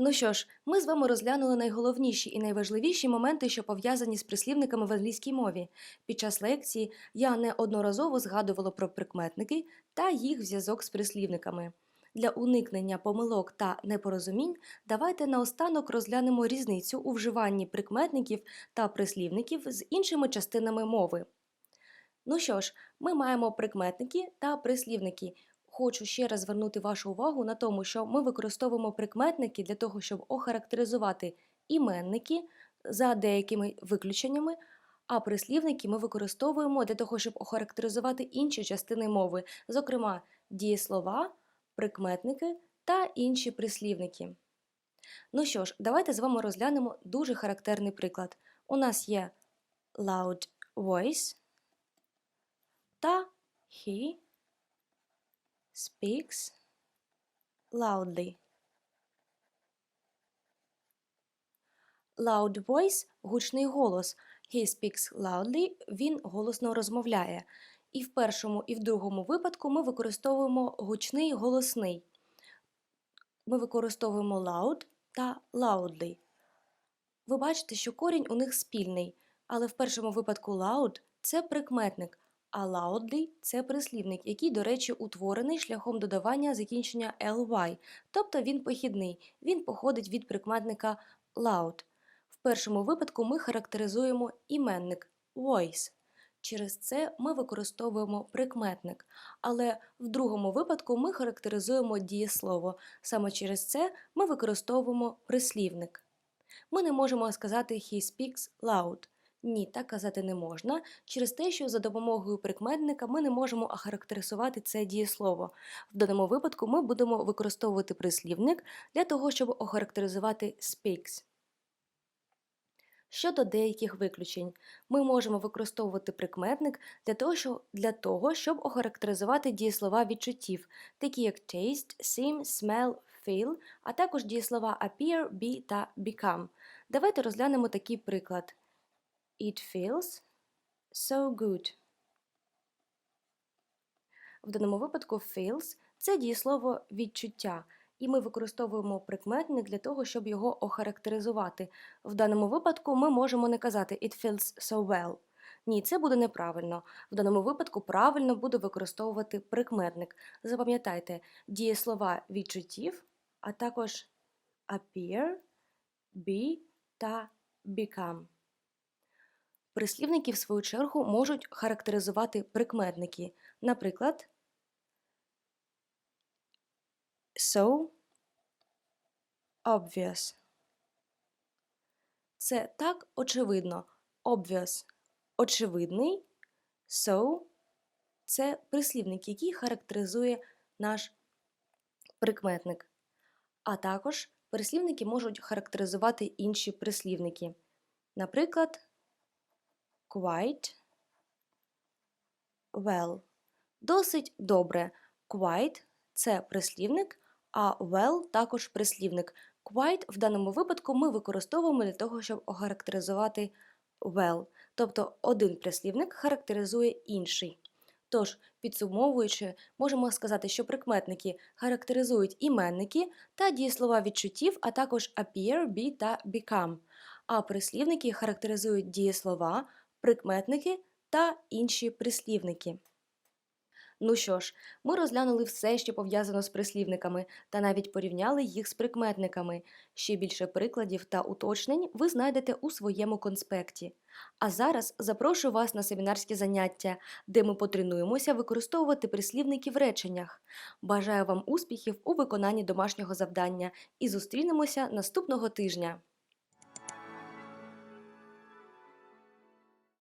Ну що ж, ми з вами розглянули найголовніші і найважливіші моменти, що пов'язані з прислівниками в англійській мові. Під час лекції я неодноразово згадувала про прикметники та їх зв'язок з прислівниками. Для уникнення помилок та непорозумінь давайте наостанок розглянемо різницю у вживанні прикметників та прислівників з іншими частинами мови. Ну що ж, ми маємо прикметники та прислівники. Хочу ще раз звернути вашу увагу на тому, що ми використовуємо прикметники для того, щоб охарактеризувати іменники за деякими виключеннями, а прислівники ми використовуємо для того, щоб охарактеризувати інші частини мови, зокрема дієслова, прикметники та інші прислівники. Ну що ж, давайте з вами розглянемо дуже характерний приклад. У нас є loud voice та he speaks loudly. Loud voice – гучний голос. He speaks loudly – він голосно розмовляє. І в першому, і в другому випадку ми використовуємо гучний голосний. Ми використовуємо loud та loudly. Ви бачите, що корінь у них спільний, але в першому випадку loud – це прикметник, а loudly – це прислівник, який, до речі, утворений шляхом додавання закінчення ly, тобто він похідний, він походить від прикметника loud. В першому випадку ми характеризуємо іменник voice. Через це ми використовуємо прикметник, але в другому випадку ми характеризуємо дієслово. Саме через це ми використовуємо прислівник. Ми не можемо сказати he speaks loud. Ні, так казати не можна, через те, що за допомогою прикметника ми не можемо охарактеризувати це дієслово. В даному випадку ми будемо використовувати прислівник для того, щоб охарактеризувати speaks. Щодо деяких виключень, ми можемо використовувати прикметник для того, що, для того, щоб охарактеризувати дієслова відчуттів, такі як taste, seem, smell, feel, а також дієслова appear, be та become. Давайте розглянемо такий приклад. It feels so good. В даному випадку feels – це дієслово відчуття, і ми використовуємо прикметник для того, щоб його охарактеризувати. В даному випадку ми можемо не казати It feels so well. Ні, це буде неправильно. В даному випадку правильно буде використовувати прикметник. Запам'ятайте дієслова відчуттів, а також appear, be та become. Прислівники, в свою чергу, можуть характеризувати прикметники. Наприклад, so obvious. Це так очевидно. Obvious – очевидний. So – це прислівник, який характеризує наш прикметник. А також прислівники можуть характеризувати інші прислівники. Наприклад, quite well. Досить добре. Quite – це прислівник, а well також прислівник. Quite в даному випадку ми використовуємо для того, щоб охарактеризувати well. Тобто один прислівник характеризує інший. Тож, підсумовуючи, можемо сказати, що прикметники характеризують іменники та дієслова відчуттів, а також appear, be та become. А прислівники характеризують дієслова, прикметники та інші прислівники. Ну що ж, ми розглянули все, що пов'язано з прислівниками, та навіть порівняли їх з прикметниками. Ще більше прикладів та уточнень ви знайдете у своєму конспекті. А зараз запрошую вас на семінарські заняття, де ми потренуємося використовувати прислівники в реченнях. Бажаю вам успіхів у виконанні домашнього завдання і зустрінемося наступного тижня!